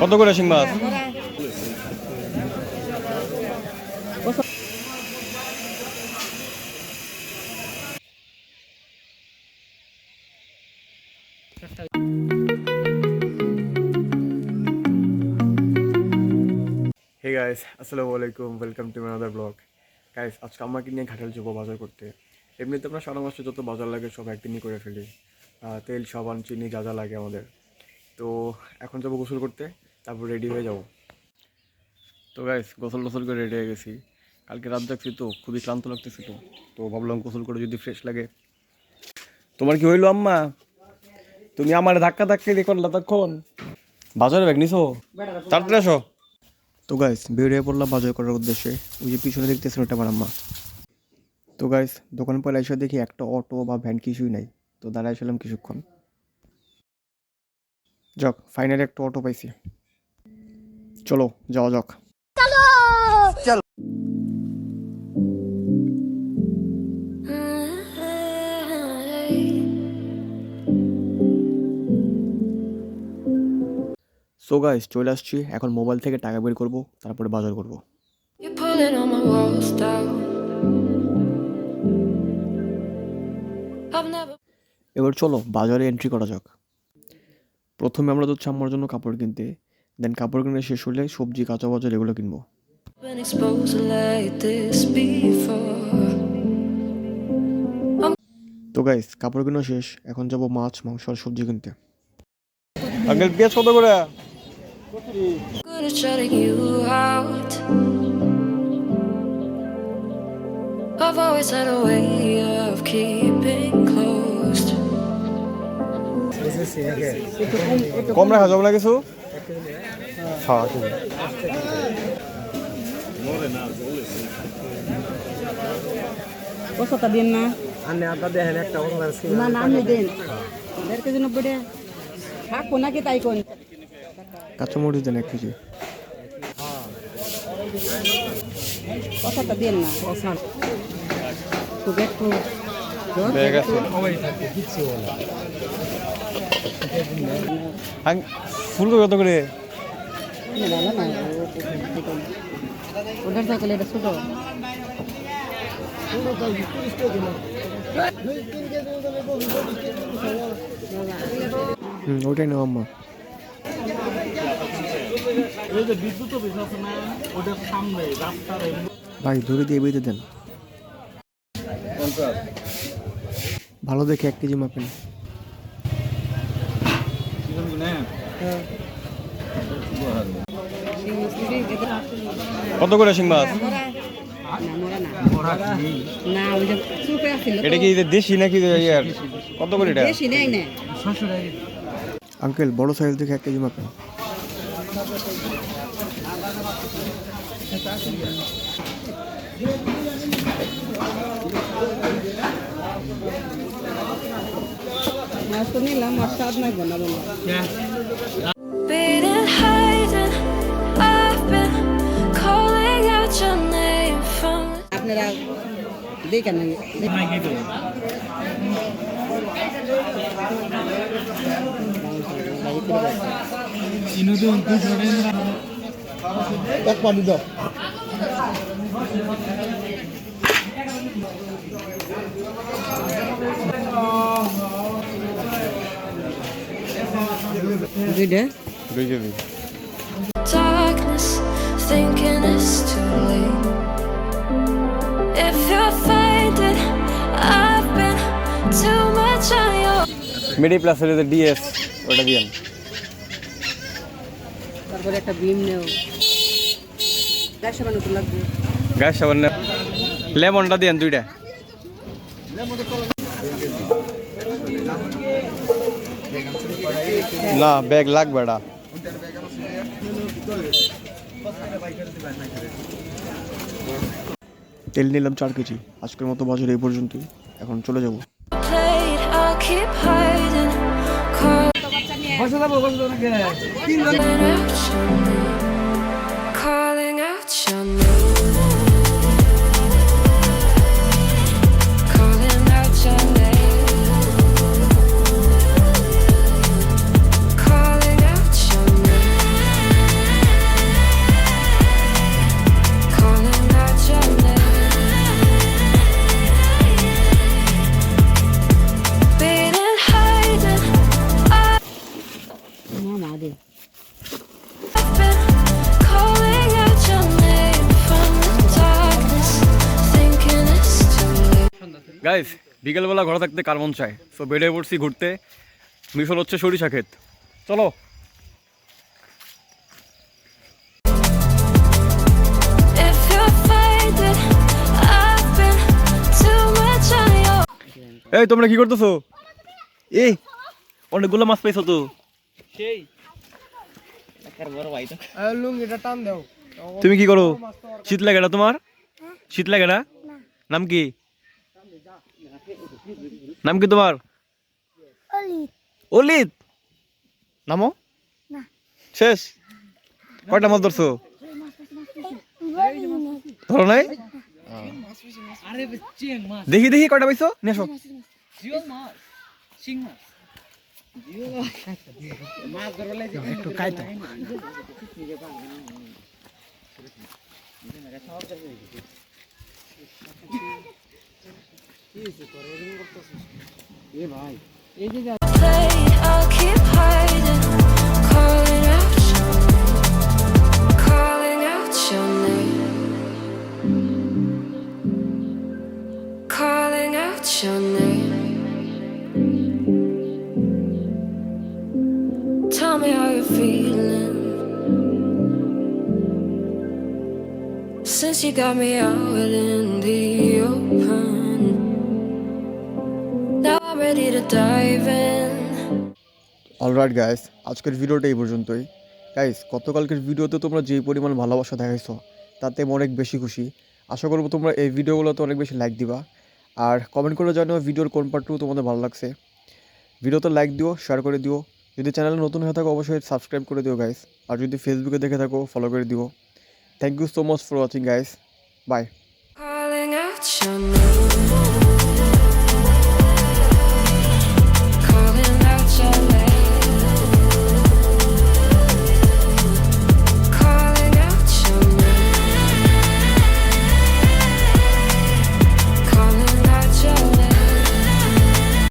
কত করে শিং মাছ? হে গাইস আসসালামু আলাইকুম welcome to another vlog guys আজকে আমাকে নিয়ে ঘাটাল যাব বাজার করতে। এমনিতে আমরা সারা মাসে যত বাজার লাগে সব একদিনই করে ফেলি। তেল, সাবান, চিনি যা যা লাগে আমাদের। তো এখন যাব গোসল করতে, তারপর রেডি হয়ে যাব। তো গাইস গোসল টোসল করে রেডি হয়ে গেছি। কালকে রাত জাগছি তো, খুবই ক্লান্ত লাগতেছিল তো। তো ভাবলাম গোসল করে যদি ফ্রেশ লাগে। তোমার কি হইল আম্মা? তুমি আমার ধাক্কা ধাক্কা দিয়ে করলা তখন? বাজারে ব্যাগ নিছো? তাড়াতাড়ি আসো। তো গাইস বেরিয়ে পড়লাম বাজার করার উদ্দেশ্যে। ওই যে পিছনে দেখতেছেন ওটা আমার আম্মা। তো গাইস দোকান পরে এসে দেখি একটা অটো বা ভ্যান কিছুই নাই। তো দাঁড়ায় দাঁড়াইছিলাম কিছুক্ষণ। যাক ফাইনালি একটা অটো পাইছি। চলো যাওয়া যাক। সো গাইস চলে আসছি। এখন মোবাইল থেকে টাকা বের করব তারপরে বাজার করব। এবার চলো বাজারে এন্ট্রি করা যাক। প্রথমে আমরা যাচ্ছি আমার জন্য কাপড় কিনতে দেন কাপড় কিনে শেষ হলে সবজি কাঁচা বাজার এগুলো কিনবো. তো গাইস কাপড় কেনা শেষ এখন যাব মাছ মাংস আর সবজি কিনতে আঙ্কেল পেঁয়াজ কত করে. I've always had a way of keeping কম রাখা যাবে না কিছু? হ্যাঁ ঠিক আছে। কতটা দিন না। আনে আদা দেখেন একটা অনলাইন সিম না না আপনি দিন। দেড় কেজি নব্বই টাকা। থাকব নাকি তাই কোন কাঁচামরিচ দেন এক কেজি। কতটা দিন না। খুব একটু ব্যাগ আছে আং- ফুলকপি কত করে? ওটাই নাও আম্মা। ভাই, ধরে দিয়ে বেঁধে দেন। ভালো দেখে এক কেজি মাপেন। কত করে শিং মাছ? এটা কি দেশি নাকি ইয়ার? কত করে এটা? আঙ্কেল বড় সাইজ দেখে এক কেজি মাপেন। মাছ তো নিলাম আর স্বাদ নাই না বলো Been in hiding. I've been calling out your name from আপনারা দেখেন এক পানি দাও দুইটা। দুই KG darkness, thinking it's too late. If you're faded, I've been too much on your. মেডি প্লাসের যে ডিএস ওটা দিয়েন তারপরে একটা বিম নেও। দেড়শো মানুষ লাগবে। গ্যাস সাবান লেমনটা দিয়েন দুইটা। না, ব্যাগ লাগবে না। তেল নিলাম চার কেজি। আজকের মতো বাজার এই পর্যন্তই। এখন চলে যাব। বসে যাব বসে যাব গাইস বিকেলবেলা ঘরে থাকতে কার মন চায়? সো বেডে পড়ছি ঘুরতে। মিশন হচ্ছে সরিষা ক্ষেত। চলো. এই তোমরা কি করতেছো? এই অনেকগুলো মাছ পাইছো তো? সেই। তুমি কি করো? শীত লাগে না তোমার? শীত লাগে না। নাম কি? নাম কি তোমার? অলিত। নামো? শেষ। কয়টা মাছ ধরছো? ধরো নাই? দেখি দেখি কয়টা পাইছো? নেশো একটু কাইতো play, I'll keep hiding, calling out your name, calling out your name, calling out your name. Tell me how you're feeling. Since you got me out in the open. Ready to dive in. Alright guys আজকের ভিডিওটা এই পর্যন্তই। Guys গতকালকের ভিডিওতে তোমরা যেই পরিমাণ ভালোবাসা দেখাইছো তাতে আমি অনেক বেশি খুশি। আশা করব তোমরা এই ভিডিওগুলোতে অনেক বেশি লাইক দিবা। আর কমেন্ট করে জানিও ভিডিওর কোন পার্টটুকু তোমাদের ভালো লাগছে। ভিডিওতে লাইক দিও শেয়ার করে দিও। যদি চ্যানেলে নতুন হয়ে থাকো অবশ্যই সাবস্ক্রাইব করে দিও গাইস আর যদি ফেসবুকে দেখে থাকো ফলো করে দিও। Thank you so much for watching guys bye